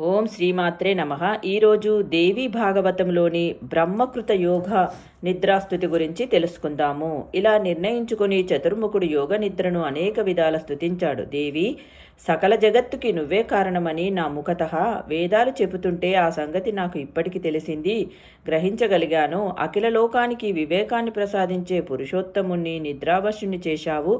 ఓం శ్రీమాత్రే నమ. ఈరోజు దేవి భాగవతంలోని బ్రహ్మకృత యోగ నిద్రాస్థుతి గురించి తెలుసుకుందాము. ఇలా నిర్ణయించుకుని చతుర్ముఖుడు యోగ నిద్రను అనేక విధాల స్థుతించాడు దేవి. సకల జగత్తుకి నువ్వే కారణమని నా ముఖత వేదాలు చెబుతుంటే ఆ సంగతి నాకు ఇప్పటికి తెలిసింది. గ్రహించగలిగాను. అఖిల లోకానికి వివేకాన్ని ప్రసాదించే పురుషోత్తముణ్ణి నిద్రావశుణ్ణి చేశావు.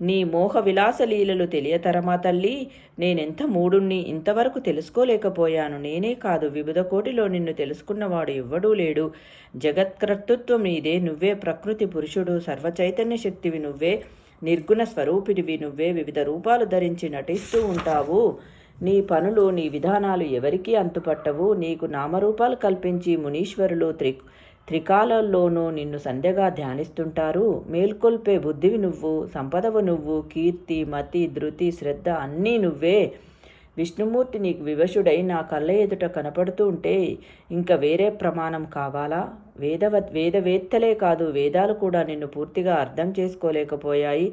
నీ మోహ విలాస లీలలు తెలియతరమా తల్లి? నేనెంత మూడుణ్ణి ఇంతవరకు తెలుసుకోలేకపోయాను. నేనే కాదు వివిధ కోటిలో నిన్ను తెలుసుకున్నవాడు ఎవ్వడూ లేడు. జగత్కర్తృత్వం నీదే నువ్వే ప్రకృతి పురుషుడు. సర్వచైతన్య శక్తివి నువ్వే నిర్గుణ స్వరూపిడివి నువ్వే వివిధ రూపాలు ధరించి నటిస్తూ ఉంటావు. నీ పనులు నీ విధానాలు ఎవరికీ అంతుపట్టవు. నీకు నామరూపాలు కల్పించి మునీశ్వరులు త్రి త్రికాలల్లోనూ నిన్ను సంధ్యగా ధ్యానిస్తుంటారు. మేల్కొల్పే బుద్ధివి నువ్వు సంపదవు నువ్వు కీర్తి మతి ధృతి శ్రద్ధ అన్నీ నువ్వే. విష్ణుమూర్తి నీకు వివశుడై నా కళ్ళ ఎదుట కనపడుతూ ఉంటే ఇంకా వేరే ప్రమాణం కావాలా? వేదవ వేదవేత్తలే కాదు వేదాలు కూడా నిన్ను పూర్తిగా అర్థం చేసుకోలేకపోయాయి.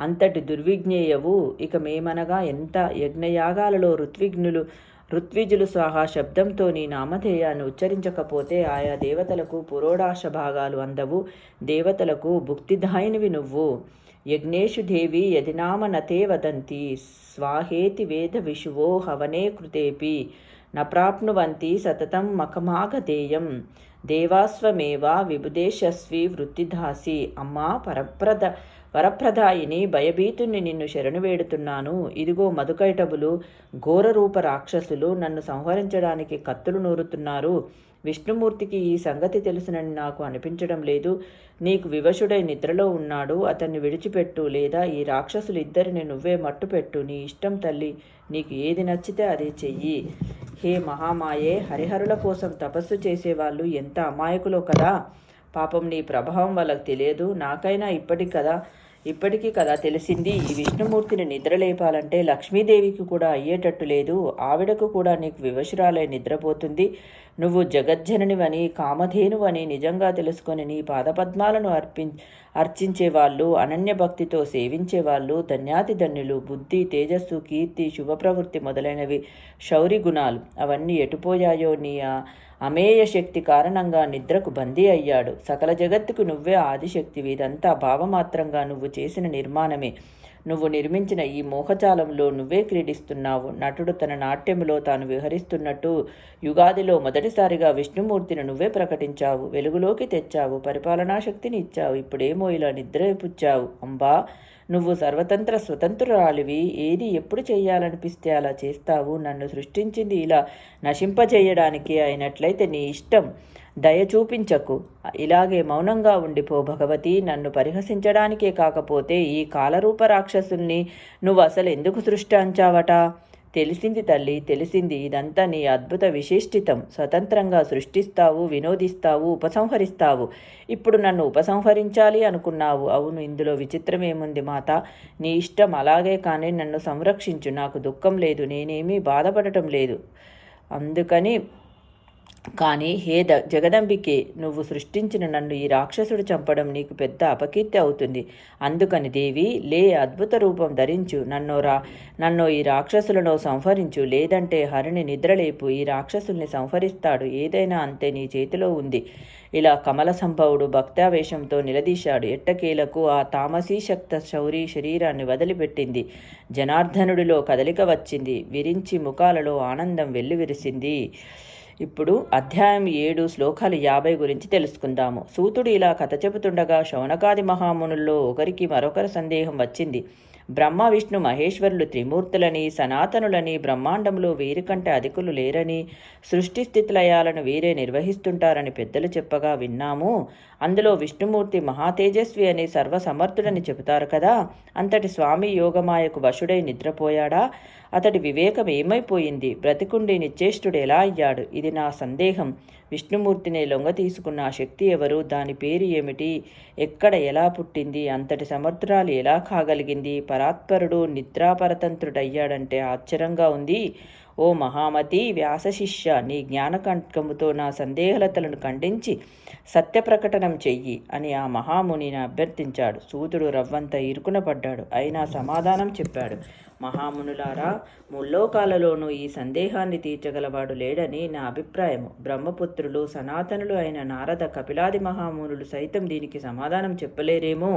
అంతటి దుర్విజ్ఞేయవు. ఇక మేమనగా ఎంత యజ్ఞయాగాలలో ఋత్విఘ్నులు ఋత్విజులు స్వాహా శబ్దంతో నీ నామధేయాన్ని ఉచ్చరించకపోతే ఆయా దేవతలకు పురోడాశ భాగాలు అందవు దేవతలకు భుక్తిదాయనివి నువ్వు. యజ్ఞేషు దేవి యదినామ నతే వదంతి స్వాహేతి వేద విషువో హవనే కృతేపి. న సతతం మఖమాగధేయం. దేవాస్వమేవా విభుదేశస్వి వృత్తిదాసి. అమ్మా పరప్రద వరప్రదాయిని భయభీతుని నిన్ను శరణు వేడుతున్నాను. ఇదిగో మధుకైటబులు ఘోరరూప రాక్షసులు నన్ను సంహరించడానికి కత్తులు నూరుతున్నారు. విష్ణుమూర్తికి ఈ సంగతి తెలుసునని నాకు అనిపించడం లేదు. నీకు వివశుడై నిద్రలో ఉన్నాడు. అతన్ని విడిచిపెట్టు లేదా ఈ రాక్షసులు ఇద్దరిని నువ్వే మట్టుపెట్టు. నీ ఇష్టం తల్లి నీకు ఏది నచ్చితే అదే చెయ్యి. హే మహామాయే హరిహరుల కోసం తపస్సు చేసేవాళ్ళు ఎంత అమాయకులో కదా? పాపం నీ ప్రభావం వాళ్ళకి తెలియదు. నాకైనా ఇప్పటికి కదా ఇప్పటికీ కదా తెలిసింది ఈ విష్ణుమూర్తిని నిద్రలేపాలంటే లక్ష్మీదేవికి కూడా అయ్యేటట్టు లేదు. ఆవిడకు కూడా నీకు వివశురాలై నిద్రపోతుంది. నువ్వు జగజ్జననివని కామధేనువని నిజంగా తెలుసుకొని నీ పాదపద్మాలను అర్పి అర్చించేవాళ్ళు అనన్య భక్తితో సేవించేవాళ్ళు ధన్యాతిధన్యులు బుద్ధి తేజస్సు కీర్తి శుభప్రవృత్తి మొదలైనవి. శౌరి గుణాలు అవన్నీ ఎటుపోయాయో నీ అమేయ శక్తి కారణంగా నిద్రకు బందీ అయ్యాడు. సకల జగత్తుకు నువ్వే ఆదిశక్తివి ఇదంతా భావమాత్రంగా నువ్వు చేసిన నిర్మాణమే. నువ్వు నిర్మించిన ఈ మోహజాలంలో నువ్వే క్రీడిస్తున్నావు. నటుడు తన నాట్యములో తాను విహరిస్తున్నట్టు యుగాదిలో మొదటిసారిగా విష్ణుమూర్తిని నువ్వే ప్రకటించావు. వెలుగులోకి తెచ్చావు. పరిపాలనా శక్తిని ఇచ్చావు. ఇప్పుడేమో ఇలా నిద్రపుచ్చావు అంబా నువ్వు సర్వతంత్ర స్వతంత్రురాలివి. ఏది ఎప్పుడు చేయాలనిపిస్తే అలా చేస్తావు. నన్ను సృష్టించింది ఇలా నశింపజేయడానికి అయినట్లయితే నీ ఇష్టం. దయ చూపించకు. ఇలాగే మౌనంగా ఉండిపో భగవతి. నన్ను పరిహసించడానికే కాకపోతే ఈ కాలరూప రాక్షసుల్ని నువ్వు అసలు ఎందుకు సృష్టించావట తెలిసింది తల్లి తెలిసింది. ఇదంతా నీ అద్భుత విశిష్టితం. స్వతంత్రంగా సృష్టిస్తావు వినోదిస్తావు ఉపసంహరిస్తావు. ఇప్పుడు నన్ను ఉపసంహరించాలి అనుకున్నావు. అవును ఇందులో విచిత్రమేముంది మాత? నీ ఇష్టం అలాగే కానీ నన్ను సంరక్షించు. నాకు దుఃఖం లేదు నేనేమీ బాధపడటం లేదు. అందుకని కానీ హే ద జగదంబికే నువ్వు సృష్టించిన నన్ను ఈ రాక్షసుడు చంపడం నీకు పెద్ద అపకీర్తి అవుతుంది. అందుకని దేవి లే అద్భుత రూపం ధరించు నన్ను రా నన్ను ఈ రాక్షసులను సంహరించు. లేదంటే హరిని నిద్రలేపు ఈ రాక్షసుల్ని సంహరిస్తాడు. ఏదైనా అంతే నీ చేతిలో ఉంది. ఇలా కమల సంభవుడు భక్తావేశంతో నిలదీశాడు. ఎట్టకేలకు ఆ తామసీ శక్త శౌరి శరీరాన్ని వదిలిపెట్టింది. జనార్దనుడిలో కదలిక వచ్చింది. విరించి ముఖాలలో ఆనందం వెల్లువిరిసింది. ఇప్పుడు అధ్యాయం ఏడు శ్లోకాలు యాభై గురించి తెలుసుకుందాము. సూతుడు ఇలా కథ చెబుతుండగా శౌనకాది మహామునుల్లో ఒకరికి మరొకరి సందేహం వచ్చింది. బ్రహ్మ విష్ణు మహేశ్వరులు త్రిమూర్తులని సనాతనులని బ్రహ్మాండంలో వీరికంటే అధికులు లేరని సృష్టి స్థితిలయాలను వీరే నిర్వహిస్తుంటారని పెద్దలు చెప్పగా విన్నాము. అందులో విష్ణుమూర్తి మహాతేజస్వి అని సర్వసమర్థుడని చెబుతారు కదా. అంతటి స్వామి యోగమాయకు వశుడై నిద్రపోయాడా? అతడి వివేకం ఏమైపోయింది? బ్రతికుండి నిశ్చేష్టుడు ఎలా అయ్యాడు? ఇది నా సందేహం. విష్ణుమూర్తిని లొంగ తీసుకున్న ఆ శక్తి ఎవరు? దాని పేరు ఏమిటి? ఎక్కడ ఎలా పుట్టింది? అంతటి సమర్థురాలు ఎలా కాగలిగింది? పరాత్పరుడు నిద్రాపరతంత్రుడయ్యాడంటే ఆశ్చర్యంగా ఉంది. ఓ మహామతి వ్యాసశిష్య నీ జ్ఞానకంఠముతో నా సందేహలతలను ఖండించి సత్య ప్రకటనం చెయ్యి అని ఆ మహామునిని అభ్యర్థించాడు. సూతుడు రవ్వంత ఇరుకున పడ్డాడు. అయినా సమాధానం చెప్పాడు. మహామునులారా ముల్లోకాలలోనూ ఈ సందేహాన్ని తీర్చగలవాడు లేడని నా అభిప్రాయము. బ్రహ్మపుత్రులు సనాతనులు అయిన నారద కపిలాది మహామునులు సైతం దీనికి సమాధానం చెప్పలేరేమో.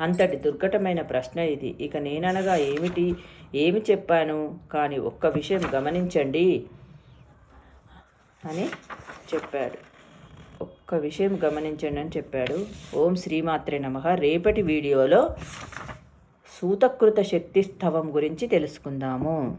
అంతటి దుర్ఘటమైన ప్రశ్న ఇది. ఇక నేననగా ఏమిటి? ఏమి చెప్పాను? కానీ ఒక్క విషయం గమనించండి అని చెప్పాడు. ఒక్క విషయం గమనించండి అని చెప్పాడు. ఓం శ్రీమాత్రే నమ. రేపటి వీడియోలో సూతకృత శక్తి స్థవం గురించి తెలుసుకుందాము.